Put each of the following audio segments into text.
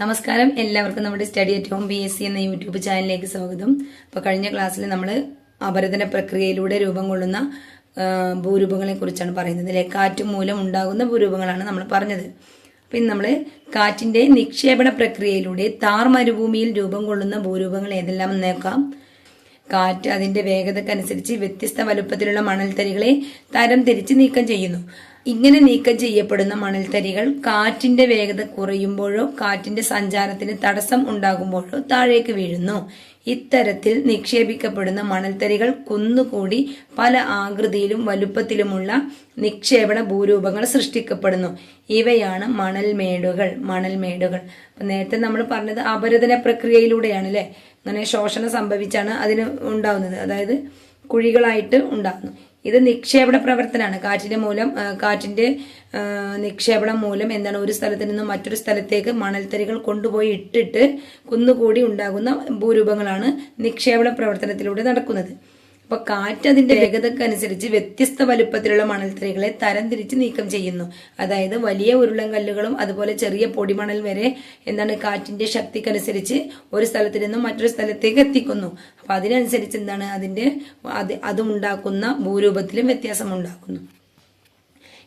നമസ്കാരം. എല്ലാവർക്കും നമ്മുടെ study at home B S C എന്ന യൂട്യൂബ് ചാനലിലേക്ക് സ്വാഗതം. അപ്പോൾ കഴിഞ്ഞ ക്ലാസ്സിൽ നമ്മൾ അപരതന പ്രക്രിയയിലൂടെ രൂപം കൊള്ളുന്ന ഭൂരൂപങ്ങളെ കുറിച്ചാണ് പറയുന്നത്. അല്ലെ? കാറ്റ് മൂലം ഉണ്ടാകുന്ന ഭൂരൂപങ്ങളാണ് നമ്മൾ പറഞ്ഞത്. അപ്പം ഇന്ന് നമ്മൾ കാറ്റിന്റെ നിക്ഷേപണ പ്രക്രിയയിലൂടെ താർ മരുഭൂമിയിൽ രൂപം കൊള്ളുന്ന ഭൂരൂപങ്ങൾ ഏതെല്ലാം നോക്കാം. കാറ്റ് അതിന്റെ വേഗതക്കനുസരിച്ച് വ്യത്യസ്ത വലുപ്പത്തിലുള്ള മണൽത്തരികളെ തരം തിരിച്ച് നീക്കം ചെയ്യുന്നു. ഇങ്ങനെ നീക്കം ചെയ്യപ്പെടുന്ന മണൽത്തരികൾ കാറ്റിന്റെ വേഗത കുറയുമ്പോഴോ കാറ്റിന്റെ സഞ്ചാരത്തിന് തടസ്സം ഉണ്ടാകുമ്പോഴോ താഴേക്ക് വീഴുന്നു. ഇത്തരത്തിൽ നിക്ഷേപിക്കപ്പെടുന്ന മണൽത്തരികൾ കുന്നുകൂടി പല ആകൃതിയിലും വലുപ്പത്തിലുമുള്ള നിക്ഷേപണ ഭൂരൂപങ്ങൾ സൃഷ്ടിക്കപ്പെടുന്നു. ഇവയാണ് മണൽമേടുകൾ മണൽമേടുകൾ. നേരത്തെ നമ്മൾ പറഞ്ഞത് അപരതന പ്രക്രിയയിലൂടെയാണ് അല്ലെ അങ്ങനെ ശോഷണം സംഭവിച്ചാണ് അതിന് ഉണ്ടാവുന്നത്. അതായത് കുഴികളായിട്ട് ഉണ്ടാകുന്നു ഇത് നിക്ഷേപണ പ്രവർത്തനമാണ് കാറ്റിന്റെ മൂലം കാറ്റിന്റെ നിക്ഷേപണം മൂലം എന്താണ് ഒരു സ്ഥലത്ത് നിന്നും മറ്റൊരു സ്ഥലത്തേക്ക് മണൽത്തരികൾ കൊണ്ടുപോയി ഇട്ടിട്ട് കുന്നുകൂടി ഉണ്ടാകുന്ന ഭൂരൂപങ്ങളാണ് നിക്ഷേപണ പ്രവർത്തനത്തിലൂടെ നടക്കുന്നത്. അപ്പൊ കാറ്റ് അതിന്റെ വേഗതക്കനുസരിച്ച് വ്യത്യസ്ത വലുപ്പത്തിലുള്ള മണൽത്തരികളെ തരംതിരിച്ച് നീക്കം ചെയ്യുന്നു. അതായത് വലിയ ഉരുളൻകല്ലുകളും അതുപോലെ ചെറിയ പൊടിമണൽ വരെ എന്താണ് കാറ്റിന്റെ ശക്തിക്കനുസരിച്ച് ഒരു സ്ഥലത്ത് നിന്നും മറ്റൊരു സ്ഥലത്തേക്ക് എത്തിക്കുന്നു. അപ്പൊ അതിനനുസരിച്ച് എന്താണ് അതിന്റെ അത് അതുണ്ടാക്കുന്ന ഭൂരൂപത്തിലും വ്യത്യാസം ഉണ്ടാക്കുന്നു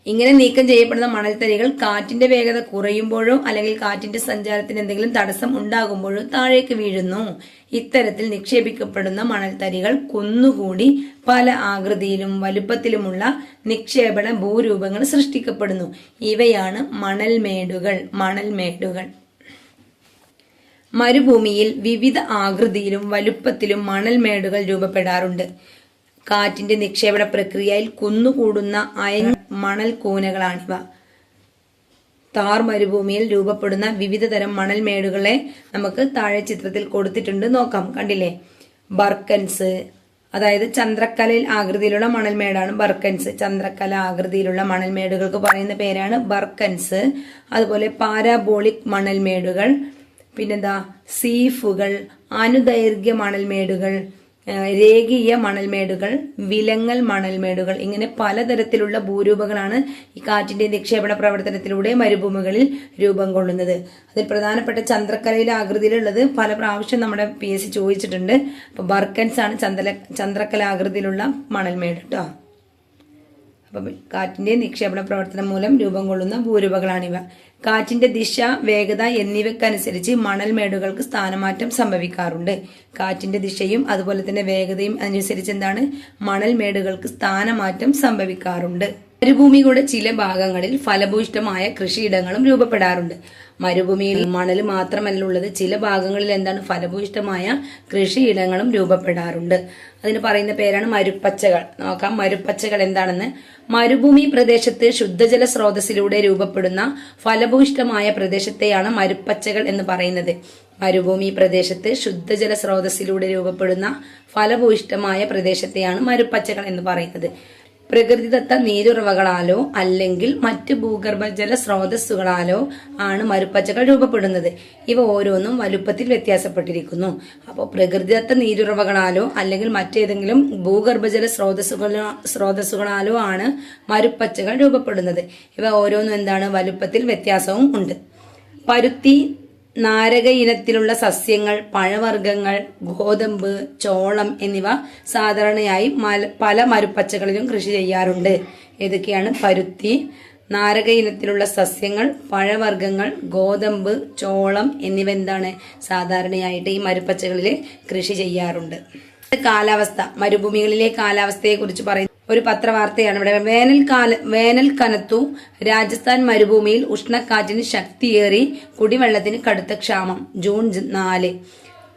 ഇങ്ങനെ നീക്കം ചെയ്യപ്പെടുന്ന മണൽത്തരികൾ കാറ്റിന്റെ വേഗത കുറയുമ്പോഴോ അല്ലെങ്കിൽ കാറ്റിന്റെ സഞ്ചാരത്തിന് എന്തെങ്കിലും തടസ്സം ഉണ്ടാകുമ്പോഴോ താഴേക്ക് വീഴുന്നു. ഇത്തരത്തിൽ നിക്ഷേപിക്കപ്പെടുന്ന മണൽത്തരികൾ കുന്നുകൂടി പല ആകൃതിയിലും വലുപ്പത്തിലുമുള്ള നിക്ഷേപണ ഭൂരൂപങ്ങൾ സൃഷ്ടിക്കപ്പെടുന്നു. ഇവയാണ് മണൽമേടുകൾ മണൽമേടുകൾ. മരുഭൂമിയിൽ വിവിധ ആകൃതിയിലും വലുപ്പത്തിലും മണൽമേടുകൾ രൂപപ്പെടാറുണ്ട്. കാറ്റിന്റെ നിക്ഷേപണ പ്രക്രിയയിൽ കുന്നുകൂടുന്ന അയൻ മണൽ കൂനകളാണിവ താർ മരുഭൂമിയിൽ രൂപപ്പെടുന്ന വിവിധ തരം മണൽമേടുകളെ നമുക്ക് താഴെ ചിത്രത്തിൽ കൊടുത്തിട്ടുണ്ട്. നോക്കാം കണ്ടില്ലേ? ബർക്കൻസ് അതായത് ചന്ദ്രക്കലയിൽ ആകൃതിയിലുള്ള മണൽമേടാണ് ബർക്കൻസ്. ചന്ദ്രക്കല ആകൃതിയിലുള്ള മണൽമേടുകൾക്ക് പറയുന്ന പേരാണ് ബർക്കൻസ്. അതുപോലെ പാരാബോളിക് മണൽമേടുകൾ പിന്നെന്താ? സീഫുകൾ അനുദൈർഘ്യ മണൽമേടുകൾ രേഖീയ മണൽമേടുകൾ വിലങ്ങൽ മണൽമേടുകൾ ഇങ്ങനെ പലതരത്തിലുള്ള ഭൂരൂപങ്ങളാണ് ഈ കാറ്റിന്റെ നിക്ഷേപണ പ്രവർത്തനത്തിലൂടെ മരുഭൂമികളിൽ രൂപം കൊള്ളുന്നത്. അതിൽ പ്രധാനപ്പെട്ട ചന്ദ്രക്കലയിലെ ആകൃതിയിലുള്ളത് പല പ്രാവശ്യം നമ്മുടെ പി എസ് സി ചോദിച്ചിട്ടുണ്ട്. അപ്പൊ ബർക്കൻസ് ആണ് ചന്ദ്ര ചന്ദ്രക്കല ആകൃതിയിലുള്ള മണൽമേട് കേട്ടോ അപ്പം കാറ്റിന്റെ നിക്ഷേപണ പ്രവർത്തനം മൂലം രൂപം കൊള്ളുന്ന ഭൂരൂപങ്ങളാണിവ കാറ്റിന്റെ ദിശ വേഗത എന്നിവയ്ക്കനുസരിച്ച് മണൽമേടുകൾക്ക് സ്ഥാനമാറ്റം സംഭവിക്കാറുണ്ട്. കാറ്റിന്റെ ദിശയും അതുപോലെ തന്നെ വേഗതയും അനുസരിച്ച് എന്താണ്? മണൽമേടുകൾക്ക് സ്ഥാനമാറ്റം സംഭവിക്കാറുണ്ട്. മരുഭൂമിയുടെ ചില ഭാഗങ്ങളിൽ ഫലഭൂയിഷ്ടമായ കൃഷിയിടങ്ങളും രൂപപ്പെടാറുണ്ട്. മരുഭൂമിയിൽ മണൽ മാത്രമല്ല ഉള്ളത് ചില ഭാഗങ്ങളിൽ എന്താണ് ഫലഭൂയിഷ്ടമായ കൃഷിയിടങ്ങളും രൂപപ്പെടാറുണ്ട്. അതിന് പറയുന്ന പേരാണ് മരുപ്പച്ചകൾ. നോക്കാം മരുപ്പച്ചകൾ എന്താണെന്ന്. മരുഭൂമി പ്രദേശത്ത് ശുദ്ധജല സ്രോതസ്സിലൂടെ രൂപപ്പെടുന്ന ഫലഭൂയിഷ്ടമായ പ്രദേശത്തെയാണ് മരുപ്പച്ചകൾ എന്ന് പറയുന്നത്. മരുഭൂമി പ്രദേശത്ത് ശുദ്ധജല സ്രോതസ്സിലൂടെ രൂപപ്പെടുന്ന ഫലഭൂയിഷ്ടമായ പ്രദേശത്തെയാണ് മരുപ്പച്ചകൾ എന്ന് പറയുന്നത്. പ്രകൃതിദത്ത നീരുറവകളാലോ അല്ലെങ്കിൽ മറ്റ് ഭൂഗർഭജല സ്രോതസ്സുകളാലോ ആണ് മരുപ്പച്ചകൾ രൂപപ്പെടുന്നത്. ഇവ ഓരോന്നും വലുപ്പത്തിൽ വ്യത്യാസപ്പെട്ടിരിക്കുന്നു. അപ്പോൾ പ്രകൃതിദത്ത നീരുറവകളാലോ അല്ലെങ്കിൽ മറ്റേതെങ്കിലും ഭൂഗർഭജല സ്രോതസ്സുകളോ സ്രോതസ്സുകളാലോ ആണ് മരുപ്പച്ചകൾ രൂപപ്പെടുന്നത്. ഇവ ഓരോന്നും എന്താണ്? വലുപ്പത്തിൽ വ്യത്യാസവും ഉണ്ട്. പരുത്തി നാരക ഇനത്തിലുള്ള സസ്യങ്ങൾ പഴവർഗങ്ങൾ ഗോതമ്പ് ചോളം എന്നിവ സാധാരണയായി പല മരുപ്പച്ചകളിലും കൃഷി ചെയ്യാറുണ്ട്. ഏതൊക്കെയാണ്? പരുത്തി നാരക ഇനത്തിലുള്ള സസ്യങ്ങൾ പഴവർഗങ്ങൾ ഗോതമ്പ് ചോളം എന്നിവ എന്താണ് സാധാരണയായിട്ട് ഈ മരുപ്പച്ചകളിൽ കൃഷി ചെയ്യാറുണ്ട്. കാലാവസ്ഥ മരുഭൂമികളിലെ കാലാവസ്ഥയെ കുറിച്ച് പറയുന്നു ഒരു പത്രവാർത്തയാണ് ഇവിടെ. വേനൽക്കാല വേനൽ കനത്തു രാജസ്ഥാൻ മരുഭൂമിയിൽ ഉഷ്ണക്കാറ്റിന് ശക്തിയേറി കുടിവെള്ളത്തിന് കടുത്ത ക്ഷാമം. ജൂൺ നാല്.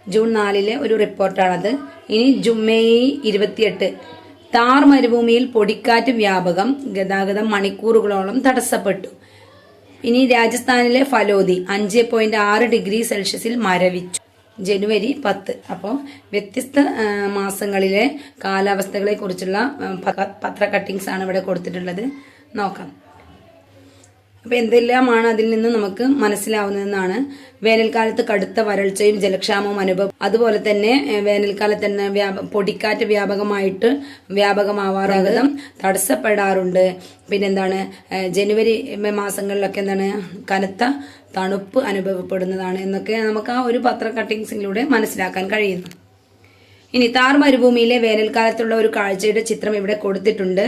ജൂൺ നാലിലെ ഒരു റിപ്പോർട്ടാണത്. ഇനി ജുമ്മേയ് ഇരുപത്തിയെട്ട്. താർ മരുഭൂമിയിൽ പൊടിക്കാറ്റ് വ്യാപകം ഗതാഗതം മണിക്കൂറുകളോളം തടസ്സപ്പെട്ടു. ഇനി രാജസ്ഥാനിലെ ഫലോദി അഞ്ച് പോയിന്റ് ആറ് ഡിഗ്രി സെൽഷ്യസിൽ മരവിച്ചു. ജനുവരി പത്ത്. അപ്പോൾ വ്യത്യസ്ത മാസങ്ങളിലെ കാലാവസ്ഥകളെ കുറിച്ചുള്ള പത്ര കട്ടിങ്സ് ആണ് ഇവിടെ കൊടുത്തിട്ടുള്ളത്. നോക്കാം. അപ്പൊ എന്തെല്ലാമാണ് അതിൽ നിന്ന് നമുക്ക് മനസ്സിലാവുന്നതെന്നാണ് വേനൽക്കാലത്ത് കടുത്ത വരൾച്ചയും ജലക്ഷാമവും അനുഭവം. അതുപോലെ തന്നെ വേനൽക്കാലത്ത് തന്നെ പൊടിക്കാറ്റ് വ്യാപകമായിട്ട് വ്യാപകമാവാറാകതം തടസ്സപ്പെടാറുണ്ട്. പിന്നെന്താണ് ജനുവരി മാസങ്ങളിലൊക്കെ എന്താണ് കനത്ത തണുപ്പ് അനുഭവപ്പെടുന്നതാണ് എന്നൊക്കെ നമുക്ക് ആ ഒരു പത്ര കട്ടിങ്സിലൂടെ മനസ്സിലാക്കാൻ കഴിയുന്നു. ഇനി താർ മരുഭൂമിയിലെ വേനൽക്കാലത്തുള്ള ഒരു കാഴ്ചയുടെ ചിത്രം ഇവിടെ കൊടുത്തിട്ടുണ്ട്.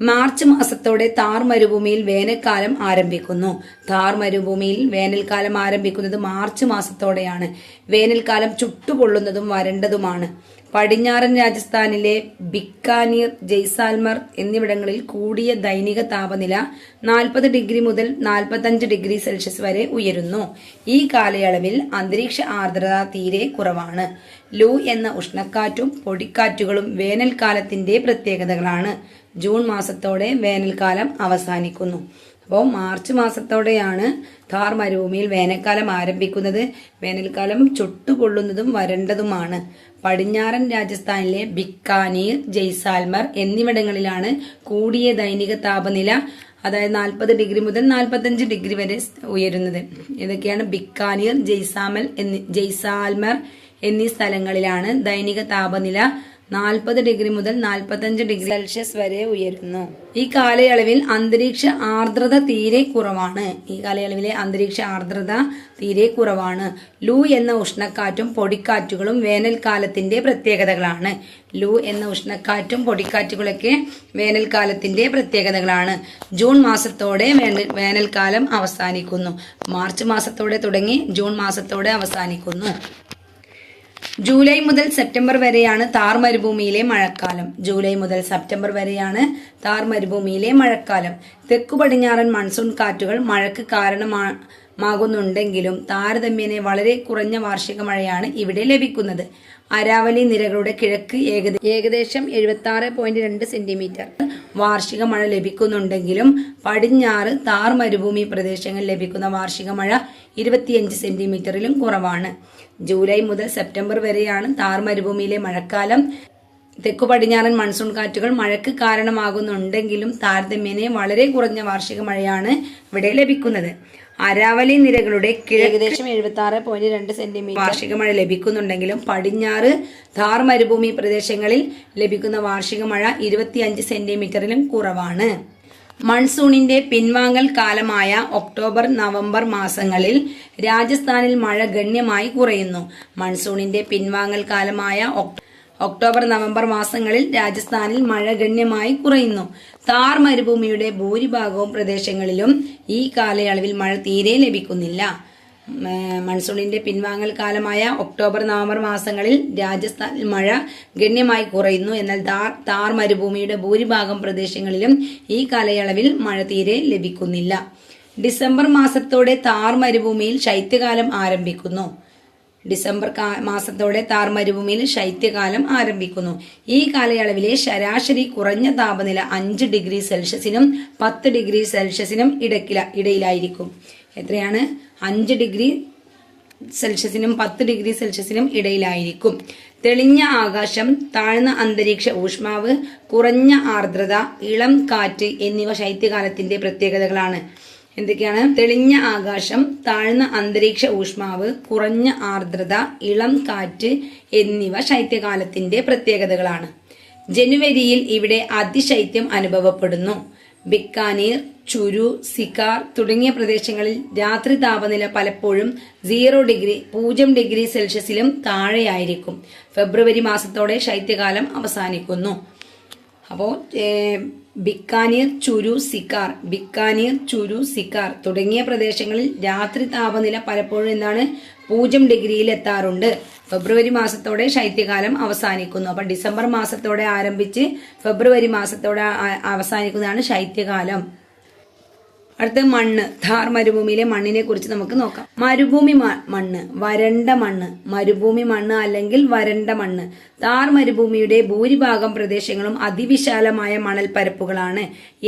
മാർച്ച് മാസത്തോടെ താർ മരുഭൂമിയിൽ വേനൽക്കാലം ആരംഭിക്കുന്നു. താർ മരുഭൂമിയിൽ വേനൽക്കാലം ആരംഭിക്കുന്നത് മാർച്ച് മാസത്തോടെയാണ്. വേനൽക്കാലം ചുട്ടുപൊള്ളുന്നതും വരണ്ടതുമാണ്. പടിഞ്ഞാറൻ രാജസ്ഥാനിലെ ബിക്കാനീർ ജയ്സാൽമർ എന്നിവിടങ്ങളിൽ കൂടിയ ദൈനിക താപനില നാൽപ്പത് ഡിഗ്രി മുതൽ നാൽപ്പത്തഞ്ച് ഡിഗ്രി സെൽഷ്യസ് വരെ ഉയരുന്നു. ഈ കാലയളവിൽ അന്തരീക്ഷ ആർദ്രത തീരെ കുറവാണ്. ലൂ എന്ന ഉഷ്ണക്കാറ്റും പൊടിക്കാറ്റുകളും വേനൽക്കാലത്തിന്റെ പ്രത്യേകതകളാണ്. ജൂൺ മാസത്തോടെ വേനൽക്കാലം അവസാനിക്കുന്നു. അപ്പോൾ മാർച്ച് മാസത്തോടെയാണ് ഥാർ മരുഭൂമിയിൽ വേനൽക്കാലം ആരംഭിക്കുന്നത്. വേനൽക്കാലം ചുട്ടുകൊള്ളുന്നതും വരണ്ടതുമാണ്. പടിഞ്ഞാറൻ രാജസ്ഥാനിലെ ബിക്കാനീർ ജയ്സാൽമർ എന്നിവിടങ്ങളിലാണ് കൂടിയ ദൈനിക താപനില അതായത് നാൽപ്പത് ഡിഗ്രി മുതൽ നാൽപ്പത്തഞ്ച് ഡിഗ്രി വരെ ഉയരുന്നത്. ഇതൊക്കെയാണ് ബിക്കാനീർ ജയ്സാമൽ എന്നി ജയ്സാൽമർ എന്നീ സ്ഥലങ്ങളിലാണ് ദൈനിക താപനില നാൽപ്പത് ഡിഗ്രി മുതൽ നാൽപ്പത്തഞ്ച് ഡിഗ്രി സെൽഷ്യസ് വരെ ഉയരുന്നു. ഈ കാലയളവിൽ അന്തരീക്ഷ ആർദ്രത തീരെ കുറവാണ്. ഈ കാലയളവിലെ അന്തരീക്ഷ ആർദ്രത തീരെ കുറവാണ്. ലൂ എന്ന ഉഷ്ണക്കാറ്റും പൊടിക്കാറ്റുകളും വേനൽക്കാലത്തിന്റെ പ്രത്യേകതകളാണ്. ലൂ എന്ന ഉഷ്ണക്കാറ്റും പൊടിക്കാറ്റുകളൊക്കെ വേനൽക്കാലത്തിന്റെ പ്രത്യേകതകളാണ്. ജൂൺ മാസത്തോടെ വേനൽക്കാലം അവസാനിക്കുന്നു. മാർച്ച് മാസത്തോടെ തുടങ്ങി ജൂൺ മാസത്തോടെ അവസാനിക്കുന്നു. ജൂലൈ മുതൽ സെപ്റ്റംബർ വരെയാണ് താർ മരുഭൂമിയിലെ മഴക്കാലം. ജൂലൈ മുതൽ സെപ്റ്റംബർ വരെയാണ് താർ മരുഭൂമിയിലെ മഴക്കാലം. തെക്കു പടിഞ്ഞാറൻ മൺസൂൺ കാറ്റുകൾ മഴയ്ക്ക് കാരണമാകുന്നുണ്ടെങ്കിലും താരതമ്യേന വളരെ കുറഞ്ഞ വാർഷിക മഴയാണ് ഇവിടെ ലഭിക്കുന്നത്. അരാവലി നിരകളുടെ കിഴക്ക് ഏകദേ- ഏകദേശം എഴുപത്തി ആറ് പോയിന്റ് രണ്ട് സെന്റിമീറ്റർ വാർഷിക മഴ ലഭിക്കുന്നുണ്ടെങ്കിലും പടിഞ്ഞാറ് താർ മരുഭൂമി പ്രദേശങ്ങളിൽ ലഭിക്കുന്ന വാർഷിക മഴ ഇരുപത്തിയഞ്ച് സെന്റിമീറ്ററിലും കുറവാണ്. ജൂലൈ മുതൽ സെപ്റ്റംബർ വരെയാണ് താർ മരുഭൂമിയിലെ മഴക്കാലം. തെക്കു പടിഞ്ഞാറൻ മൺസൂൺ കാറ്റുകൾ മഴയ്ക്ക് കാരണമാകുന്നുണ്ടെങ്കിലും താരതമ്യേന വളരെ കുറഞ്ഞ വാർഷിക മഴയാണ് ഇവിടെ ലഭിക്കുന്നത്. അരാവലി നിരകളുടെ ഏകദേശം എഴുപത്തി ആറ് പോയിന്റ് രണ്ട് സെന്റിമീറ്റർ വാർഷിക മഴ ലഭിക്കുന്നുണ്ടെങ്കിലും പടിഞ്ഞാറ് ധാർ മരുഭൂമി പ്രദേശങ്ങളിൽ ലഭിക്കുന്ന വാർഷിക മഴ ഇരുപത്തിയഞ്ച് സെന്റിമീറ്ററിലും കുറവാണ്. മൺസൂണിന്റെ പിൻവാങ്ങൽ കാലമായ ഒക്ടോബർ നവംബർ മാസങ്ങളിൽ രാജസ്ഥാനിൽ മഴ ഗണ്യമായി കുറയുന്നു. മൺസൂണിന്റെ പിൻവാങ്ങൽ കാലമായ ഒക്ടോബർ നവംബർ മാസങ്ങളിൽ രാജസ്ഥാനിൽ മഴ ഗണ്യമായി കുറയുന്നു. താർ മരുഭൂമിയുടെ ഭൂരിഭാഗവും പ്രദേശങ്ങളിലും ഈ കാലയളവിൽ മഴ തീരെ ലഭിക്കുന്നില്ല. മൺസൂണിന്റെ പിൻവാങ്ങൽ കാലമായ ഒക്ടോബർ നവംബർ മാസങ്ങളിൽ രാജസ്ഥാനിൽ മഴ ഗണ്യമായി കുറയുന്നു. എന്നാൽ താർ താർ മരുഭൂമിയുടെ ഭൂരിഭാഗം പ്രദേശങ്ങളിലും ഈ കാലയളവിൽ മഴ തീരെ ലഭിക്കുന്നില്ല. ഡിസംബർ മാസത്തോടെ താർ മരുഭൂമിയിൽ ശൈത്യകാലം ആരംഭിക്കുന്നു. ഡിസംബർ മാസത്തോടെ താർ മരുഭൂമിയിൽ ശൈത്യകാലം ആരംഭിക്കുന്നു. ഈ കാലയളവിലെ ശരാശരി കുറഞ്ഞ താപനില അഞ്ച് ഡിഗ്രി സെൽഷ്യസിനും പത്ത് ഡിഗ്രി സെൽഷ്യസിനും ഇടക്കില ഇടയിലായിരിക്കും. എത്രയാണ്? അഞ്ച് ഡിഗ്രി സെൽഷ്യസിനും പത്ത് ഡിഗ്രി സെൽഷ്യസിനും ഇടയിലായിരിക്കും. തെളിഞ്ഞ ആകാശം താഴ്ന്ന അന്തരീക്ഷ ഊഷ്മാവ് കുറഞ്ഞ ആർദ്രത ഇളം കാറ്റ് എന്നിവ ശൈത്യകാലത്തിന്റെ പ്രത്യേകതകളാണ്. എന്തൊക്കെയാണ്? തെളിഞ്ഞ ആകാശം താഴ്ന്ന അന്തരീക്ഷ ഊഷ്മാവ് കുറഞ്ഞ ആർദ്രത ഇളം കാറ്റ് എന്നിവ ശൈത്യകാലത്തിന്റെ പ്രത്യേകതകളാണ്. ജനുവരിയിൽ ഇവിടെ അതിശൈത്യം അനുഭവപ്പെടുന്നു. ബിക്കാനീർ ചുരു സിക്കാർ തുടങ്ങിയ പ്രദേശങ്ങളിൽ രാത്രി താപനില പലപ്പോഴും സീറോ ഡിഗ്രി പൂജ്യം ഡിഗ്രി സെൽഷ്യസിലും താഴെയായിരിക്കും. ഫെബ്രുവരി മാസത്തോടെ ശൈത്യകാലം അവസാനിക്കുന്നു. അപ്പോൾ ബിക്കാനീർ ചുരു സിക്കാർ ബിക്കാനീർ ചുരു സിക്കാർ തുടങ്ങിയ പ്രദേശങ്ങളിൽ രാത്രി താപനില പലപ്പോഴും എന്താണ്? പൂജ്യം ഡിഗ്രിയിൽ എത്താറുണ്ട് ഫെബ്രുവരി മാസത്തോടെ ശൈത്യകാലം അവസാനിക്കുന്നു. അപ്പൊ ഡിസംബർ മാസത്തോടെ ആരംഭിച്ച് ഫെബ്രുവരി മാസത്തോടെ അവസാനിക്കുന്നതാണ് ശൈത്യകാലം. അടുത്ത മണ്ണ് ധാർ മരുഭൂമിയിലെ മണ്ണിനെ കുറിച്ച് നമുക്ക് നോക്കാം. മരുഭൂമി മണ്ണ് വരണ്ട മണ്ണ്. മരുഭൂമി മണ്ണ് അല്ലെങ്കിൽ വരണ്ട മണ്ണ്. താർ മരുഭൂമിയുടെ ഭൂരിഭാഗം പ്രദേശങ്ങളും അതിവിശാലമായ മണൽ പരപ്പുകളാണ്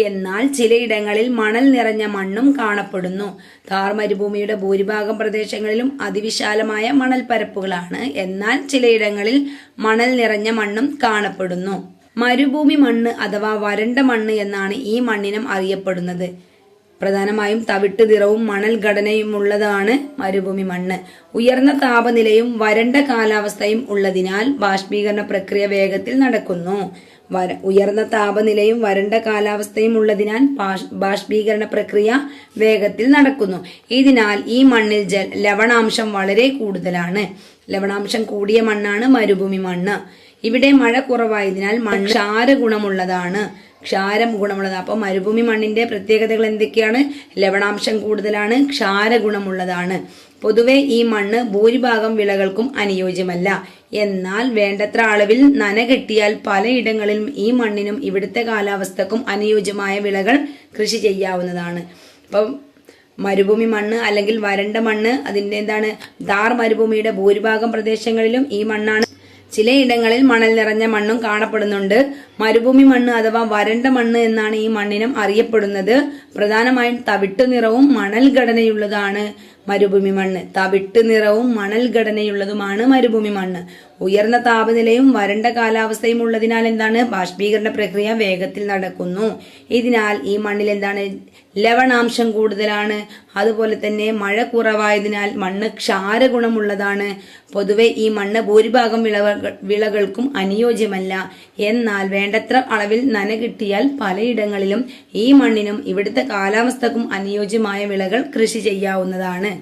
എന്നാൽ ചിലയിടങ്ങളിൽ മണൽ നിറഞ്ഞ മണ്ണും കാണപ്പെടുന്നു. താർ മരുഭൂമിയുടെ ഭൂരിഭാഗം പ്രദേശങ്ങളിലും അതിവിശാലമായ മണൽ പരപ്പുകളാണ് എന്നാൽ ചിലയിടങ്ങളിൽ മണൽ നിറഞ്ഞ മണ്ണും കാണപ്പെടുന്നു. മരുഭൂമി മണ്ണ് അഥവാ വരണ്ട മണ്ണ് എന്നാണ് ഈ മണ്ണിനം അറിയപ്പെടുന്നത്. പ്രധാനമായും തവിട്ട് നിറവും മണൽ ഘടനയുമുള്ളതാണ് മരുഭൂമി മണ്ണ്. ഉയർന്ന താപനിലയും വരണ്ട കാലാവസ്ഥയും ഉള്ളതിനാൽ ബാഷ്പീകരണ പ്രക്രിയ വേഗത്തിൽ നടക്കുന്നു. വര ഉയർന്ന താപനിലയും വരണ്ട കാലാവസ്ഥയും ഉള്ളതിനാൽ ബാഷ്- ബാഷ്പീകരണ പ്രക്രിയ വേഗത്തിൽ നടക്കുന്നു. ഇതിനാൽ ഈ മണ്ണിൽ ജ ലവണാംശം വളരെ കൂടുതലാണ്. ലവണാംശം കൂടിയ മണ്ണാണ് മരുഭൂമി മണ്ണ്. ഇവിടെ മഴ കുറവായതിനാൽ മണ്ണ് ക്ഷാര ഗുണമുള്ളതാണ് ക്ഷാരം ഗുണമുള്ളത് അപ്പോൾ മരുഭൂമി മണ്ണിന്റെ പ്രത്യേകതകൾ എന്തൊക്കെയാണ്? ലവണാംശം കൂടുതലാണ് ക്ഷാര ഗുണമുള്ളതാണ് പൊതുവെ ഈ മണ്ണ് ഭൂരിഭാഗം വിളകൾക്കും അനുയോജ്യമല്ല. എന്നാൽ വേണ്ടത്ര അളവിൽ നന കെട്ടിയാൽ പലയിടങ്ങളിലും ഈ മണ്ണിനും ഇവിടുത്തെ കാലാവസ്ഥക്കും അനുയോജ്യമായ വിളകൾ കൃഷി ചെയ്യാവുന്നതാണ്. അപ്പം മരുഭൂമി മണ്ണ് അല്ലെങ്കിൽ വരണ്ട മണ്ണ് അതിന്റെ എന്താണ്? ധാർ മരുഭൂമിയുടെ ഭൂരിഭാഗം പ്രദേശങ്ങളിലും ഈ മണ്ണാണ് ചിലയിടങ്ങളിൽ മണൽ നിറഞ്ഞ മണ്ണും കാണപ്പെടുന്നുണ്ട്. മരുഭൂമി മണ്ണ് അഥവാ വരണ്ട മണ്ണ് എന്നാണ് ഈ മണ്ണിനും അറിയപ്പെടുന്നത്. പ്രധാനമായും തവിട്ട് നിറവും മണൽ ഘടനയുള്ളതാണ് മരുഭൂമി മണ്ണ്. തവിട്ട് നിറവും മണൽ ഘടനയുള്ളതുമാണ് മരുഭൂമി മണ്ണ്. ഉയർന്ന താപനിലയും വരണ്ട കാലാവസ്ഥയും ഉള്ളതിനാൽ എന്താണ്? ബാഷ്പീകരണ പ്രക്രിയ വേഗത്തിൽ നടക്കുന്നു. ഇതിനാൽ ഈ മണ്ണിൽ എന്താണ്? ലവണാംശം കൂടുതലാണ്. അതുപോലെ തന്നെ മഴ കുറവായതിനാൽ മണ്ണ് ക്ഷാരഗുണമുള്ളതാണ്. പൊതുവെ ഈ മണ്ണ് ഭൂരിഭാഗം വിളവ വിളകൾക്കും അനുയോജ്യമല്ല. എന്നാൽ വേണ്ടത്ര അളവിൽ നന കിട്ടിയാൽ പലയിടങ്ങളിലും ഈ മണ്ണിനും ഇവിടുത്തെ കാലാവസ്ഥക്കും അനുയോജ്യമായ വിളകൾ കൃഷി ചെയ്യാവുന്നതാണ്.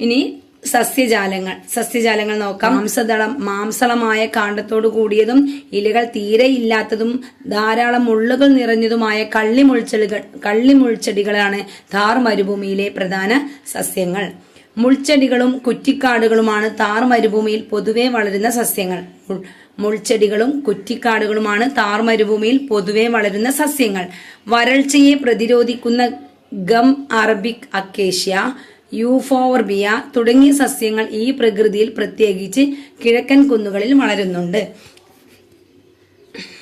ഇനി സസ്യജാലങ്ങൾ സസ്യജാലങ്ങൾ നോക്കാം. മാംസദളം മാംസളമായ കാണ്ടത്തോട് കൂടിയതും ഇലകൾ തീരെ ഇല്ലാത്തതും ധാരാളം മുള്ളുകൾ നിറഞ്ഞതുമായ കള്ളിമുൾച്ചെടികൾ കള്ളിമുൾച്ചെടികളാണ് താർ മരുഭൂമിയിലെ പ്രധാന സസ്യങ്ങൾ. മുൾച്ചെടികളും കുറ്റിക്കാടുകളുമാണ് താർ മരുഭൂമിയിൽ പൊതുവെ വളരുന്ന സസ്യങ്ങൾ. മുൾ- മുൾച്ചെടികളും കുറ്റിക്കാടുകളുമാണ് താർ മരുഭൂമിയിൽ പൊതുവെ വളരുന്ന സസ്യങ്ങൾ. വരൾച്ചയെ പ്രതിരോധിക്കുന്ന ഗം അറബിക് അക്കേഷ്യ യൂഫോർബിയ തുടങ്ങിയ സസ്യങ്ങൾ ഈ പ്രകൃതിയിൽ പ്രത്യേകിച്ച് കിഴക്കൻ കുന്നുകളിൽ വളരുന്നുണ്ട്.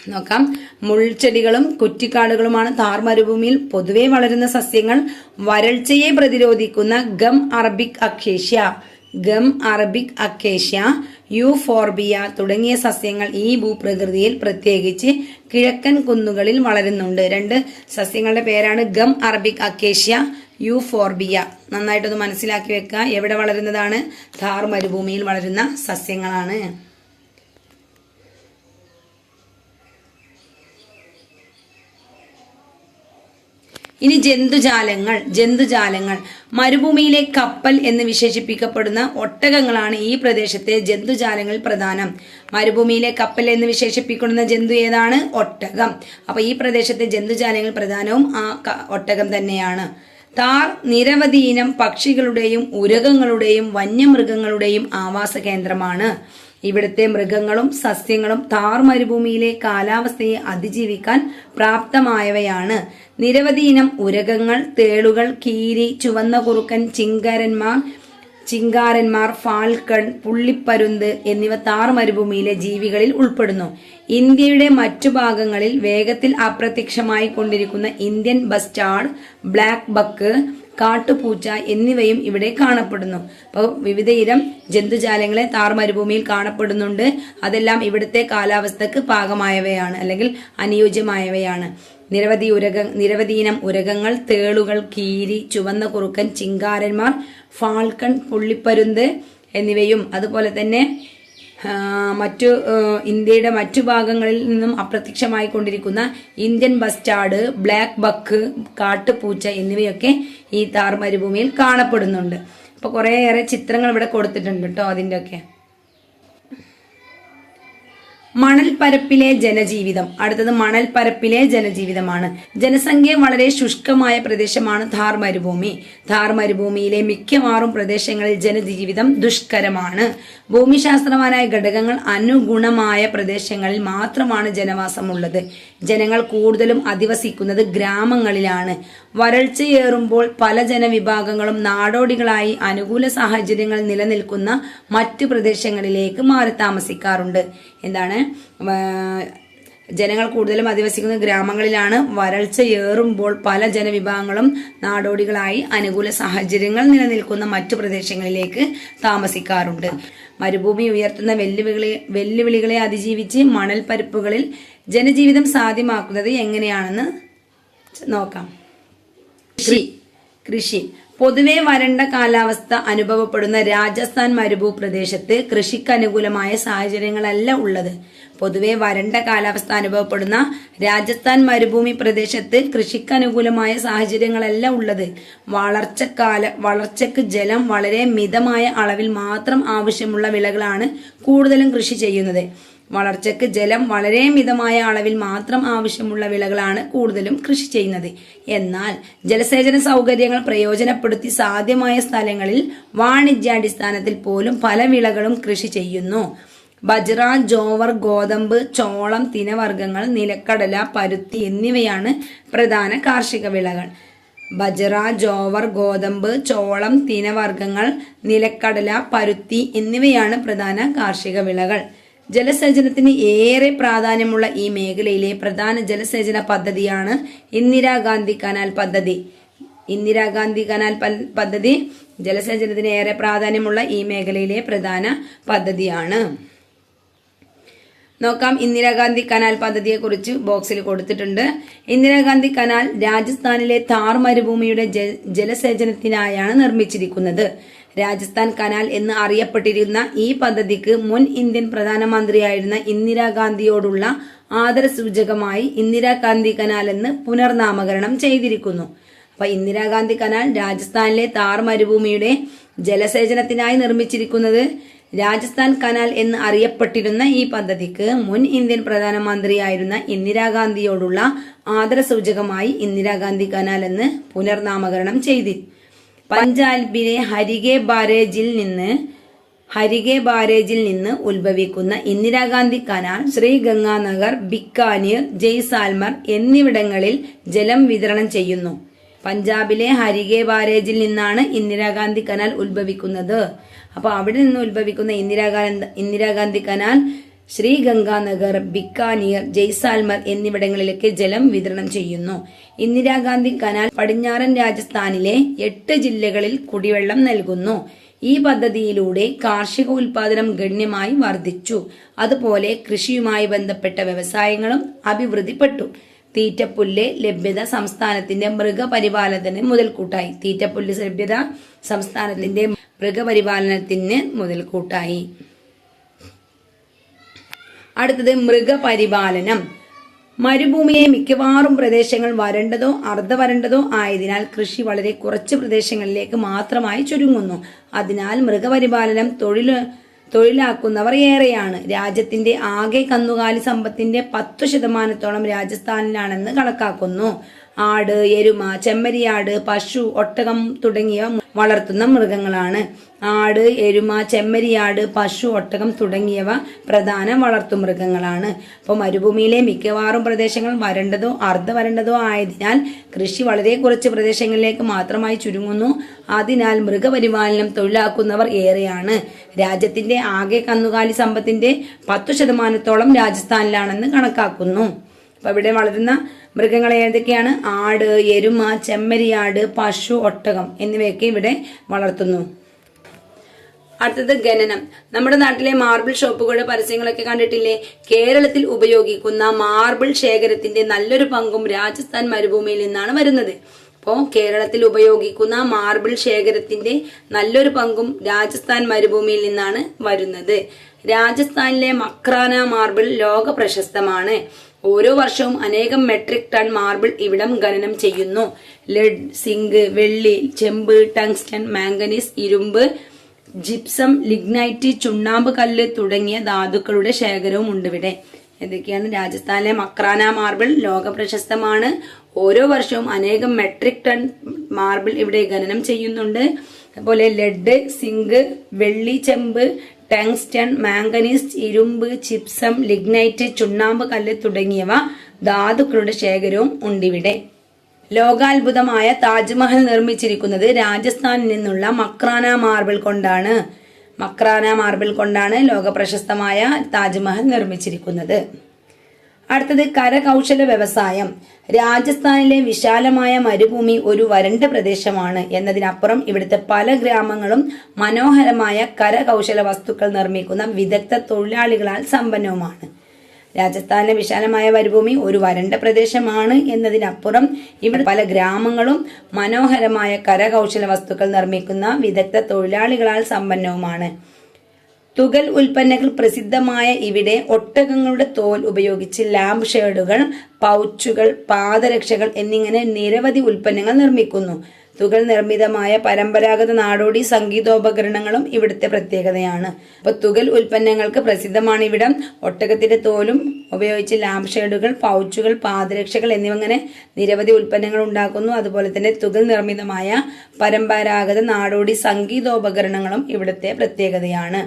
നോക്കാം. മുൾച്ചെടികളും കുറ്റിക്കാടുകളുമാണ് താർ മരുഭൂമിയിൽ പൊതുവെ വളരുന്ന സസ്യങ്ങൾ. വരൾച്ചയെ പ്രതിരോധിക്കുന്ന gum Arabic acacia. Gum Arabic acacia euphorbia തുടങ്ങിയ സസ്യങ്ങൾ ഈ ഭൂപ്രകൃതിയിൽ പ്രത്യേകിച്ച് കിഴക്കൻ കുന്നുകളിൽ വളരുന്നുണ്ട്. രണ്ട് സസ്യങ്ങളുടെ പേരാണ് ഗം അറബിക് അക്കേഷ്യ യൂഫോർബിയ. നന്നായിട്ടൊന്ന് മനസ്സിലാക്കി വെക്കുക എവിടെ വളരുന്നതാണ്? ഥാർ മരുഭൂമിയിൽ വളരുന്ന സസ്യങ്ങളാണ്. ഇനി ജന്തുജാലങ്ങൾ ജന്തുജാലങ്ങൾ. മരുഭൂമിയിലെ കപ്പൽ എന്ന് വിശേഷിപ്പിക്കപ്പെടുന്ന ഒട്ടകങ്ങളാണ് ഈ പ്രദേശത്തെ ജന്തുജാലങ്ങൾ പ്രധാനം. മരുഭൂമിയിലെ കപ്പൽ എന്ന് വിശേഷിപ്പിക്കുന്ന ജന്തു ഏതാണ്? ഒട്ടകം. അപ്പൊ ഈ പ്രദേശത്തെ ജന്തുജാലങ്ങൾ പ്രധാനവും ആ ഒട്ടകം തന്നെയാണ്. താർ നിരവധി ഇനം പക്ഷികളുടെയും ഉരകങ്ങളുടെയും വന്യമൃഗങ്ങളുടെയും ആവാസ കേന്ദ്രമാണ്. ഇവിടുത്തെ മൃഗങ്ങളും സസ്യങ്ങളും താർ മരുഭൂമിയിലെ കാലാവസ്ഥയെ അതിജീവിക്കാൻ പ്രാപ്തമായവയാണ്. നിരവധി ഇനം ഉരകങ്ങൾ തേളുകൾ കീരി ചുവന്ന കുറുക്കൻ ചിങ്കാരന്മാർ ചിങ്കാരന്മാർ ഫാൽക്കൺ പുള്ളിപ്പരുന്ത് എന്നിവ താർ മരുഭൂമിയിലെ ജീവികളിൽ ഉൾപ്പെടുന്നു. ഇന്ത്യയുടെ മറ്റു ഭാഗങ്ങളിൽ വേഗത്തിൽ അപ്രത്യക്ഷമായി കൊണ്ടിരിക്കുന്ന ഇന്ത്യൻ ബസ്റ്റാർഡ് ബ്ലാക്ക് ബക്ക് കാട്ടുപൂച്ച എന്നിവയും ഇവിടെ കാണപ്പെടുന്നു. അപ്പോൾ വിവിധയിരം ജന്തുജാലങ്ങളെ താർ മരുഭൂമിയിൽ കാണപ്പെടുന്നുണ്ട്. അതെല്ലാം ഇവിടുത്തെ കാലാവസ്ഥക്ക് പാകമായവയാണ് അല്ലെങ്കിൽ അനുയോജ്യമായവയാണ്. നിരവധി ഉരക നിരവധിയിനം ഉരകങ്ങൾ തേളുകൾ കീരി ചുവന്ന കുറുക്കൻ ചിങ്കാരന്മാർ ഫാൾക്കൺ പുള്ളിപ്പരുന്ത് എന്നിവയും അതുപോലെ തന്നെ മറ്റു ഇന്ത്യയുടെ മറ്റു ഭാഗങ്ങളിൽ നിന്നും അപ്രത്യക്ഷമായി കൊണ്ടിരിക്കുന്ന ഇന്ത്യൻ ബസ്റ്റാർഡ് ബ്ലാക്ക് ബക്ക് കാട്ടുപൂച്ച എന്നിവയൊക്കെ ഈ താർ മരുഭൂമിയിൽ കാണപ്പെടുന്നുണ്ട്. അപ്പൊ കുറേയേറെ ചിത്രങ്ങൾ ഇവിടെ കൊടുത്തിട്ടുണ്ട് കേട്ടോ അതിന്റെ ഒക്കെ മണൽപ്പരപ്പിലെ ജനജീവിതം. അടുത്തത് മണൽപ്പരപ്പിലെ ജനജീവിതമാണ്. ജനസംഖ്യ വളരെ ശുഷ്കമായ പ്രദേശമാണ് ധാർ മരുഭൂമി ധാർ മരുഭൂമിയിലെ മിക്കവാറും പ്രദേശങ്ങളിൽ ജനജീവിതം ദുഷ്കരമാണ്. ഭൂമിശാസ്ത്രപരമായ ഘടകങ്ങൾ അനുഗുണമായ പ്രദേശങ്ങളിൽ മാത്രമാണ് ജനവാസമുള്ളത്. ജനങ്ങൾ കൂടുതലും അധിവസിക്കുന്നത് ഗ്രാമങ്ങളിലാണ്. വരൾച്ചയേറുമ്പോൾ പല ജനവിഭാഗങ്ങളും നാടോടികളായി അനുകൂല സാഹചര്യങ്ങൾ നിലനിൽക്കുന്ന മറ്റു പ്രദേശങ്ങളിലേക്ക് മാറി താമസിക്കാറുണ്ട്. എന്താണ്? ജനങ്ങൾ കൂടുതലും അധിവസിക്കുന്ന ഗ്രാമങ്ങളിലാണ് വരൾച്ച ഏറുമ്പോൾ പല ജനവിഭാഗങ്ങളും നാടോടികളായി അനുകൂല സാഹചര്യങ്ങൾ നിലനിൽക്കുന്ന മറ്റു പ്രദേശങ്ങളിലേക്ക് താമസിക്കാറുണ്ട്. മരുഭൂമി ഉയർത്തുന്ന വെല്ലുവിളി വെല്ലുവിളികളെ അതിജീവിച്ച് മണൽപ്പരപ്പുകളിൽ ജനജീവിതം സാധ്യമാക്കുന്നത് എങ്ങനെയാണെന്ന് നോക്കാം. കൃഷി. കൃഷി. പൊതുവെ വരണ്ട കാലാവസ്ഥ അനുഭവപ്പെടുന്ന രാജസ്ഥാൻ മരുഭൂ പ്രദേശത്ത് കൃഷിക്ക് അനുകൂലമായ സാഹചര്യങ്ങളല്ല ഉള്ളത്. പൊതുവെ വരണ്ട കാലാവസ്ഥ അനുഭവപ്പെടുന്ന രാജസ്ഥാൻ മരുഭൂമി പ്രദേശത്ത് കൃഷിക്ക് അനുകൂലമായ സാഹചര്യങ്ങളല്ല ഉള്ളത്. വളർച്ചക്കാല വളർച്ചക്ക് ജലം വളരെ മിതമായ അളവിൽ മാത്രം ആവശ്യമുള്ള വിളകളാണ് കൂടുതലും കൃഷി ചെയ്യുന്നത്. വളർച്ചയ്ക്ക് ജലം വളരെ മിതമായ അളവിൽ മാത്രം ആവശ്യമുള്ള വിളകളാണ് കൂടുതലും കൃഷി ചെയ്യുന്നത്. എന്നാൽ ജലസേചന സൗകര്യങ്ങൾ പ്രയോജനപ്പെടുത്തി സാധ്യമായ സ്ഥലങ്ങളിൽ വാണിജ്യാടിസ്ഥാനത്തിൽ പോലും പല വിളകളും കൃഷി ചെയ്യുന്നു. ബജ്റ ജോവർ ഗോതമ്പ് ചോളം തിനവർഗങ്ങൾ നിലക്കടല പരുത്തി എന്നിവയാണ് പ്രധാന കാർഷിക വിളകൾ. ബജ്ര ജോവർ ഗോതമ്പ് ചോളം തിനവർഗങ്ങൾ നിലക്കടല പരുത്തി എന്നിവയാണ് പ്രധാന കാർഷിക വിളകൾ. ജലസേചനത്തിന് ഏറെ പ്രാധാന്യമുള്ള ഈ മേഖലയിലെ പ്രധാന ജലസേചന പദ്ധതിയാണ് ഇന്ദിരാഗാന്ധി കനാൽ പദ്ധതി. ഇന്ദിരാഗാന്ധി കനാൽ പദ്ധതി ജലസേചനത്തിന് ഏറെ പ്രാധാന്യമുള്ള ഈ മേഖലയിലെ പ്രധാന പദ്ധതിയാണ്. നോക്കാം ഇന്ദിരാഗാന്ധി കനാൽ പദ്ധതിയെ കുറിച്ച് ബോക്സിൽ കൊടുത്തിട്ടുണ്ട്. ഇന്ദിരാഗാന്ധി കനാൽ രാജസ്ഥാനിലെ താർ മരുഭൂമിയുടെ ജലസേചനത്തിനായാണ് നിർമ്മിച്ചിരിക്കുന്നത്. രാജസ്ഥാൻ കനാൽ എന്ന് അറിയപ്പെട്ടിരുന്ന ഈ പദ്ധതിക്ക് മുൻ ഇന്ത്യൻ പ്രധാനമന്ത്രിയായിരുന്ന ഇന്ദിരാഗാന്ധിയോടുള്ള ആദരസൂചകമായി ഇന്ദിരാഗാന്ധി കനാൽ എന്ന് പുനർനാമകരണം ചെയ്തിരിക്കുന്നു. അപ്പൊ ഇന്ദിരാഗാന്ധി കനാൽ രാജസ്ഥാനിലെ താർ മരുഭൂമിയുടെ ജലസേചനത്തിനായി നിർമ്മിച്ചിരിക്കുന്നത് രാജസ്ഥാൻ കനാൽ എന്ന് അറിയപ്പെട്ടിരുന്ന ഈ പദ്ധതിക്ക് മുൻ ഇന്ത്യൻ പ്രധാനമന്ത്രിയായിരുന്ന ഇന്ദിരാഗാന്ധിയോടുള്ള ആദരസൂചകമായി ഇന്ദിരാഗാന്ധി കനാൽ എന്ന് പുനർനാമകരണം ചെയ്തി പഞ്ചാബിലെ ഹരികെ ബാരേജിൽ നിന്ന് ഹരികെ ബാരേജിൽ നിന്ന് ഉത്ഭവിക്കുന്ന ഇന്ദിരാഗാന്ധി കനാൽ ശ്രീഗംഗാനഗർ ബിക്കാനീർ ജയ്സാൽമർ എന്നിവിടങ്ങളിൽ ജലം വിതരണം ചെയ്യുന്നു. പഞ്ചാബിലെ ഹരികെ ബാരേജിൽ നിന്നാണ് ഇന്ദിരാഗാന്ധി കനാൽ ഉത്ഭവിക്കുന്നത്. അപ്പോൾ അവിടെ നിന്ന് ഉത്ഭവിക്കുന്ന ഇന്ദിരാഗാന്ധി ഇന്ദിരാഗാന്ധി കനാൽ ശ്രീഗംഗാനഗർ ബിക്കാനീർ ജയ്സാൽമർ എന്നിവിടങ്ങളിലേക്ക് ജലം വിതരണം ചെയ്യുന്നു. ഇന്ദിരാഗാന്ധി കനാൽ പടിഞ്ഞാറൻ രാജസ്ഥാനിലെ എട്ട് ജില്ലകളിൽ കുടിവെള്ളം നൽകുന്നു. ഈ പദ്ധതിയിലൂടെ കാർഷിക ഉൽപാദനം ഗണ്യമായി വർദ്ധിച്ചു. അതുപോലെ കൃഷിയുമായി ബന്ധപ്പെട്ട വ്യവസായങ്ങളും അഭിവൃദ്ധിപ്പെട്ടു. തീറ്റപ്പുല്ല് ലഭ്യത സംസ്ഥാനത്തിന്റെ മൃഗപരിപാലനത്തിന് മുതൽക്കൂട്ടായി. തീറ്റപ്പുല്ല് ലഭ്യത സംസ്ഥാനത്തിന്റെ മൃഗപരിപാലനത്തിന് മുതൽക്കൂട്ടായി. അടുത്തത് മൃഗപരിപാലനം. മരുഭൂമിയെ മിക്കവാറും പ്രദേശങ്ങൾ വരണ്ടതോ അർദ്ധ വരണ്ടതോ ആയതിനാൽ കൃഷി വളരെ കുറച്ച് പ്രദേശങ്ങളിലേക്ക് മാത്രമായി ചുരുങ്ങുന്നു. അതിനാൽ മൃഗപരിപാലനം തൊഴിൽ തൊഴിലാക്കുന്നവർ ഏറെയാണ്. രാജ്യത്തിന്റെ ആകെ കന്നുകാലി സമ്പത്തിന്റെ പത്തു ശതമാനത്തോളം രാജസ്ഥാനിലാണെന്ന് കണക്കാക്കുന്നു. ആട് എരുമ ചെമ്മരിയാട് പശു ഒട്ടകം തുടങ്ങിയ വളർത്തുന്ന മൃഗങ്ങളാണ്. ആട് എരുമ ചെമ്മരിയാട് പശു ഒട്ടകം തുടങ്ങിയവ പ്രധാന വളർത്തു മൃഗങ്ങളാണ്. അപ്പോൾ മരുഭൂമിയിലെ മിക്കവാറും പ്രദേശങ്ങൾ വരണ്ടതോ അർദ്ധ വരണ്ടതോ ആയതിനാൽ കൃഷി വളരെ കുറച്ച് പ്രദേശങ്ങളിലേക്ക് മാത്രമായി ചുരുങ്ങുന്നു. അതിനാൽ മൃഗപരിപാലനം തൊഴിലാക്കുന്നവർ ഏറെയാണ്. രാജ്യത്തിന്റെ ആകെ കന്നുകാലി സമ്പത്തിന്റെ പത്തു ശതമാനത്തോളം രാജസ്ഥാനിലാണെന്ന് കണക്കാക്കുന്നു. അപ്പൊ ഇവിടെ വളരുന്ന മൃഗങ്ങൾ ഏതൊക്കെയാണ്? ആട് എരുമ ചെമ്മരിയാട് പശു ഒട്ടകം എന്നിവയൊക്കെ ഇവിടെ വളർത്തുന്നു. അടുത്തത് ഖനനം. നമ്മുടെ നാട്ടിലെ മാർബിൾ ഷോപ്പുകളുടെ പരസ്യങ്ങളൊക്കെ കണ്ടിട്ടില്ലേ? കേരളത്തിൽ ഉപയോഗിക്കുന്ന മാർബിൾ ശേഖരത്തിന്റെ നല്ലൊരു പങ്കും രാജസ്ഥാൻ മരുഭൂമിയിൽ നിന്നാണ് വരുന്നത്. അപ്പോൾ കേരളത്തിൽ ഉപയോഗിക്കുന്ന മാർബിൾ ശേഖരത്തിന്റെ നല്ലൊരു പങ്കും രാജസ്ഥാൻ മരുഭൂമിയിൽ നിന്നാണ് വരുന്നത്. രാജസ്ഥാനിലെ മക്രാന മാർബിൾ ലോക പ്രശസ്തമാണ്. ഓരോ വർഷവും അനേകം മെട്രിക് ടൺ മാർബിൾ ഇവിടം ഖനനം ചെയ്യുന്നു. ലെഡ് സിങ്ക് വെള്ളി ചെമ്പ് ടങ്സ്റ്റൺ മാംഗനീസ് ഇരുമ്പ് ജിപ്സം ലിഗ്നൈറ്റ് ചുണ്ണാമ്പ് കല്ല് തുടങ്ങിയ ധാതുക്കളുടെ ശേഖരവും ഉണ്ട് ഇവിടെ. ഇതൊക്കെയാണ് രാജസ്ഥാനിലെ മക്രാന മാർബിൾ ലോക പ്രശസ്തമാണ് ഓരോ വർഷവും അനേകം മെട്രിക് ടൺ മാർബിൾ ഇവിടെ ഖനനം ചെയ്യുന്നുണ്ട്. അതുപോലെ ലെഡ് സിങ്ക് വെള്ളി ചെമ്പ് ടങ്സ്റ്റൺ മാംഗനീസ് ഇരുമ്പ് ചിപ്സം ലിഗ്നൈറ്റ് ചുണ്ണാമ്പ് കല്ല് തുടങ്ങിയവ ധാതുക്കളുടെ ശേഖരവും ഉണ്ടിവിടെ. ലോകാത്ഭുതമായ താജ്മഹൽ നിർമ്മിച്ചിരിക്കുന്നത് രാജസ്ഥാനിൽ നിന്നുള്ള മക്രാന മാർബിൾ കൊണ്ടാണ്. മക്രാന മാർബിൾ കൊണ്ടാണ് ലോക പ്രശസ്തമായ താജ്മഹൽ നിർമ്മിച്ചിരിക്കുന്നത്. അടുത്തത് കരകൗശല വ്യവസായം. രാജസ്ഥാനിലെ വിശാലമായ മരുഭൂമി ഒരു വരണ്ട പ്രദേശമാണ് എന്നതിനപ്പുറം ഇവിടുത്തെ പല ഗ്രാമങ്ങളും മനോഹരമായ കരകൗശല വസ്തുക്കൾ നിർമ്മിക്കുന്ന വിദഗ്ധ തൊഴിലാളികളാൽ സമ്പന്നവുമാണ്. രാജസ്ഥാനിലെ വിശാലമായ മരുഭൂമി ഒരു വരണ്ട പ്രദേശമാണ് എന്നതിനപ്പുറം ഇവിടെ പല ഗ്രാമങ്ങളും മനോഹരമായ കരകൗശല വസ്തുക്കൾ നിർമ്മിക്കുന്ന വിദഗ്ധ തൊഴിലാളികളാൽ സമ്പന്നവുമാണ്. തുകൽ ഉൽപ്പന്നങ്ങൾ പ്രസിദ്ധമായ ഇവിടെ ഒട്ടകങ്ങളുടെ തോൽ ഉപയോഗിച്ച് ലാമ്പ് ഷേഡുകൾ പൗച്ചുകൾ പാദരക്ഷകൾ എന്നിങ്ങനെ നിരവധി ഉൽപ്പന്നങ്ങൾ നിർമ്മിക്കുന്നു. തുകൽ നിർമ്മിതമായ പരമ്പരാഗത നാടോടി സംഗീതോപകരണങ്ങളും ഇവിടുത്തെ പ്രത്യേകതയാണ്. അപ്പൊ തുകൽ ഉൽപ്പന്നങ്ങൾക്ക് പ്രസിദ്ധമാണ് ഇവിടം. ഒട്ടകത്തിന്റെ തോലും ഉപയോഗിച്ച് ലാമ്പ് ഷേഡുകൾ പൗച്ചുകൾ പാദരക്ഷകൾ എന്നിവ അങ്ങനെ നിരവധി ഉൽപ്പന്നങ്ങൾ ഉണ്ടാക്കുന്നു. അതുപോലെ തന്നെ തുകൽ നിർമ്മിതമായ പരമ്പരാഗത നാടോടി സംഗീതോപകരണങ്ങളും ഇവിടുത്തെ പ്രത്യേകതയാണ്.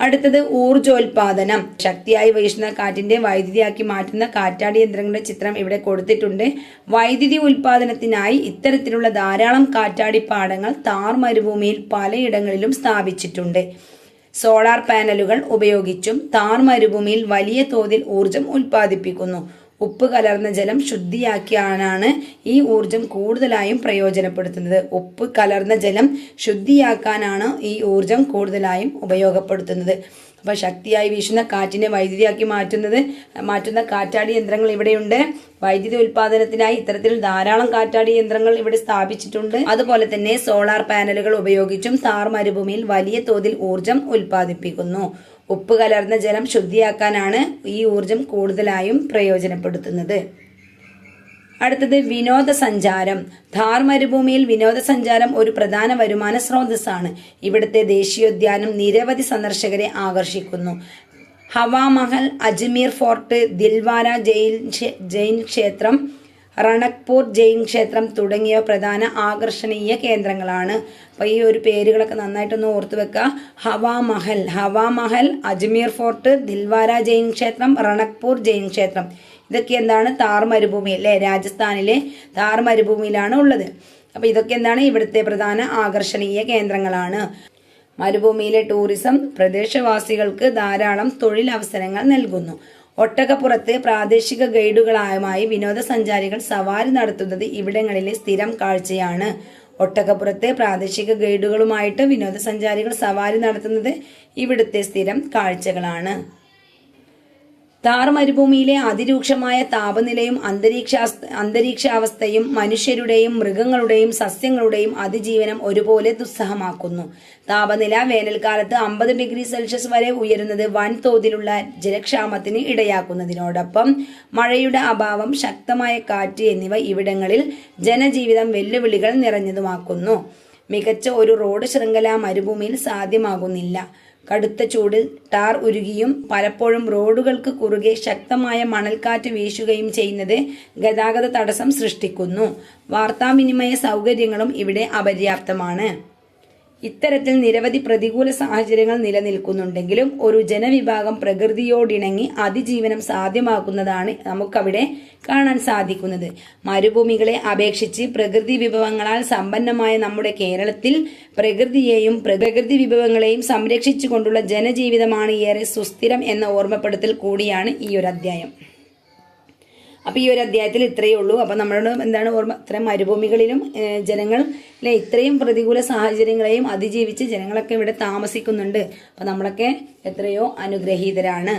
അടുത്തത് ഊർജോൽപാദനം. ശക്തിയായി വീശുന്ന കാറ്റിന്റെ വൈദ്യുതിയാക്കി മാറ്റുന്ന കാറ്റാടി യന്ത്രങ്ങളുടെ ചിത്രം ഇവിടെ കൊടുത്തിട്ടുണ്ട്. വൈദ്യുതി ഉൽപാദനത്തിനായി ഇത്തരത്തിലുള്ള ധാരാളം കാറ്റാടി പാടങ്ങൾ താർ മരുഭൂമിയിൽ പലയിടങ്ങളിലും സ്ഥാപിച്ചിട്ടുണ്ട്. സോളാർ പാനലുകൾ ഉപയോഗിച്ചും താർ മരുഭൂമിയിൽ വലിയ തോതിൽ ഊർജം ഉൽപ്പാദിപ്പിക്കുന്നു ഉപ്പ് കലർന്ന ജലം ശുദ്ധിയാക്കിയാണാണ് ഈ ഊർജം കൂടുതലായും പ്രയോജനപ്പെടുത്തുന്നത്. ഉപ്പ് കലർന്ന ജലം ശുദ്ധിയാക്കാനാണ് ഈ ഊർജം കൂടുതലായും ഉപയോഗപ്പെടുത്തുന്നത്. അപ്പോൾ ശക്തിയായി വീശുന്ന കാറ്റിനെ വൈദ്യുതിയാക്കി മാറ്റുന്നത് മാറ്റുന്ന കാറ്റാടി യന്ത്രങ്ങൾ ഇവിടെയുണ്ട്. വൈദ്യുതി ഉൽപാദനത്തിനായി ഇത്തരത്തിൽ ധാരാളം കാറ്റാടി യന്ത്രങ്ങൾ ഇവിടെ സ്ഥാപിച്ചിട്ടുണ്ട്. അതുപോലെ തന്നെ സോളാർ പാനലുകൾ ഉപയോഗിച്ചും താർ മരുഭൂമിയിൽ വലിയ തോതിൽ ഊർജം ഉൽപ്പാദിപ്പിക്കുന്നു. ഉപ്പ് കലർന്ന ജലം ശുദ്ധിയാക്കാനാണ് ഈ ഊർജം കൂടുതലായും പ്രയോജനപ്പെടുത്തുന്നത്. അടുത്തത് വിനോദസഞ്ചാരം. ധാർ മരുഭൂമിയിൽ വിനോദസഞ്ചാരം ഒരു പ്രധാന വരുമാന സ്രോതസ്സാണ്. ഇവിടുത്തെ ദേശീയോദ്യാനം നിരവധി സന്ദർശകരെ ആകർഷിക്കുന്നു. ഹവാമഹൽ അജ്മീർ ഫോർട്ട് ദിൽവാര ജയിൽ ജെയിൻ ക്ഷേത്രം റണക്പൂർ ജെയിൻ ക്ഷേത്രം തുടങ്ങിയ പ്രധാന ആകർഷണീയ കേന്ദ്രങ്ങളാണ്. അപ്പോൾ ഈ ഒരു പേരുകളൊക്കെ നന്നായിട്ടൊന്ന് ഓർത്തു വെക്കുക ഹവാമഹൽ ഹവാമഹൽ അജ്മീർ ഫോർട്ട് ദിൽവാര ജെയിൻ ക്ഷേത്രം റണക്പൂർ ജെയിൻ ക്ഷേത്രം. ഇതൊക്കെ എന്താണ്? താർ മരുഭൂമി അല്ലേ? രാജസ്ഥാനിലെ താർ മരുഭൂമിയിലാണ് ഉള്ളത്. അപ്പോൾ ഇതൊക്കെ എന്താണ്? ഇവിടുത്തെ പ്രധാന ആകർഷണീയ കേന്ദ്രങ്ങളാണ്. മരുഭൂമിയിലെ ടൂറിസം പ്രദേശവാസികൾക്ക് ധാരാളം തൊഴിലവസരങ്ങൾ നൽകുന്നു. ഒട്ടകപ്പുറത്ത് പ്രാദേശിക ഗൈഡുകളായുമായി വിനോദസഞ്ചാരികൾ സവാരി നടത്തുന്നത് ഇവിടങ്ങളിലെ സ്ഥിരം കാഴ്ചയാണ്. ഒട്ടകപ്പുറത്തെ പ്രാദേശിക ഗൈഡുകളുമായിട്ട് വിനോദസഞ്ചാരികൾ സവാരി നടത്തുന്നത് ഇവിടുത്തെ സ്ഥിരം കാഴ്ചകളാണ്. താർ മരുഭൂമിയിലെ അതിരൂക്ഷമായ താപനിലയും അന്തരീക്ഷ അന്തരീക്ഷാവസ്ഥയും മനുഷ്യരുടെയും മൃഗങ്ങളുടെയും സസ്യങ്ങളുടെയും അതിജീവനം ഒരുപോലെ ദുസ്സഹമാക്കുന്നു. താപനില വേനൽക്കാലത്ത് അമ്പത് ഡിഗ്രി സെൽഷ്യസ് വരെ ഉയരുന്നത് വൻതോതിലുള്ള ജലക്ഷാമത്തിന് ഇടയാക്കുന്നതിനോടൊപ്പം മഴയുടെ അഭാവം ശക്തമായ കാറ്റ് എന്നിവ ഇവിടങ്ങളിൽ ജനജീവിതം വെല്ലുവിളികൾ നിറഞ്ഞതുമാക്കുന്നു. മികച്ച ഒരു റോഡ് ശൃംഖല മരുഭൂമിയിൽ സാധ്യമാകുന്നില്ല. കടുത്ത ചൂടിൽ ടാർ ഉരുകിയും പലപ്പോഴും റോഡുകൾക്ക് കുറുകെ ശക്തമായ മണൽക്കാറ്റ് വീശുകയും ചെയ്യുന്നത് ഗതാഗത തടസ്സം സൃഷ്ടിക്കുന്നു. വാർത്താവിനിമയ സൗകര്യങ്ങളും ഇവിടെ അപര്യാപ്തമാണ്. ഇത്തരത്തിൽ നിരവധി പ്രതികൂല സാഹചര്യങ്ങൾ നിലനിൽക്കുന്നുണ്ടെങ്കിലും ഒരു ജനവിഭാഗം പ്രകൃതിയോടിണങ്ങി അതിജീവനം സാധ്യമാക്കുന്നതാണ് നമുക്കവിടെ കാണാൻ സാധിക്കുന്നത്. മരുഭൂമികളെ അപേക്ഷിച്ച് പ്രകൃതി വിഭവങ്ങളാൽ സമ്പന്നമായ നമ്മുടെ കേരളത്തിൽ പ്രകൃതിയെയും പ്രകൃതി വിഭവങ്ങളെയും സംരക്ഷിച്ചുകൊണ്ടുള്ള ജനജീവിതമാണ് ഏറെ സുസ്ഥിരം എന്ന ഓർമ്മപ്പെടുത്തൽ കൂടിയാണ് ഈ ഒരു അധ്യായം. അപ്പോൾ ഈ ഒരു അധ്യായത്തിൽ ഇത്രയേ ഉള്ളൂ. അപ്പോൾ നമ്മളോട് എന്താണ് ഓർമ്മ? ഇത്രയും മരുഭൂമികളിലും ജനങ്ങൾ അല്ലെ ഇത്രയും പ്രതികൂല സാഹചര്യങ്ങളെയും അതിജീവിച്ച് ജനങ്ങളൊക്കെ ഇവിടെ താമസിക്കുന്നുണ്ട്. അപ്പോൾ നമ്മളൊക്കെ എത്രയോ അനുഗ്രഹീതരാണ്.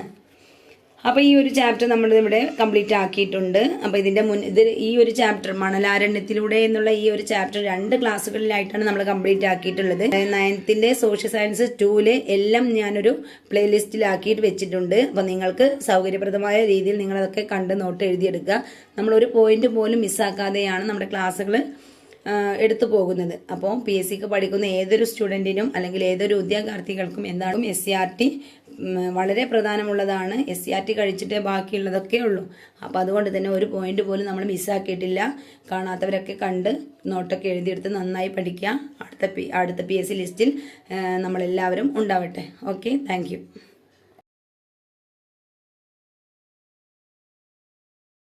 അപ്പോൾ ഈ ഒരു ചാപ്റ്റർ നമ്മൾ ഇവിടെ കംപ്ലീറ്റ് ആക്കിയിട്ടുണ്ട്. അപ്പോൾ ഇതിന്റെ മുൻ ഇത് ഈ ഒരു ചാപ്റ്റർ മണലാരണ്യത്തിലൂടെ എന്നുള്ള ഈ ഒരു ചാപ്റ്റർ രണ്ട് ക്ലാസ്സുകളിലായിട്ടാണ് നമ്മൾ കംപ്ലീറ്റ് ആക്കിയിട്ടുള്ളത്. നയൻത്തിന്റെ സോഷ്യൽ സയൻസ് ടൂൽ എല്ലാം ഞാനൊരു പ്ലേലിസ്റ്റിലാക്കിയിട്ട് വെച്ചിട്ടുണ്ട്. അപ്പോൾ നിങ്ങൾക്ക് സൗകര്യപ്രദമായ രീതിയിൽ നിങ്ങളതൊക്കെ കണ്ട് നോട്ട് എഴുതിയെടുക്കുക. നമ്മളൊരു പോയിന്റ് പോലും മിസ്സാക്കാതെയാണ് നമ്മുടെ ക്ലാസ്സുകൾ എടുത്തു പോകുന്നത്. അപ്പോൾ പി എസ് സിക്ക് പഠിക്കുന്ന ഏതൊരു സ്റ്റുഡന്റിനും അല്ലെങ്കിൽ ഏതൊരു ഉദ്യോഗാർത്ഥികൾക്കും എന്താണ് എസ് സി ആർ ടി വളരെ പ്രധാനമുള്ളതാണ്. എസ് സി ആർ ടി കഴിച്ചിട്ടേ ബാക്കിയുള്ളതൊക്കെ ഉള്ളൂ. അപ്പോൾ അതുകൊണ്ട് തന്നെ ഒരു പോയിന്റ് പോലും നമ്മൾ മിസ്സാക്കിയിട്ടില്ല കാണാത്തവരൊക്കെ കണ്ട് നോട്ടൊക്കെ എഴുതിയെടുത്ത് നന്നായി പഠിക്കുക. അടുത്ത പി അടുത്ത പി എസ് സി ലിസ്റ്റിൽ നമ്മളെല്ലാവരും ഉണ്ടാവട്ടെ. Okay thank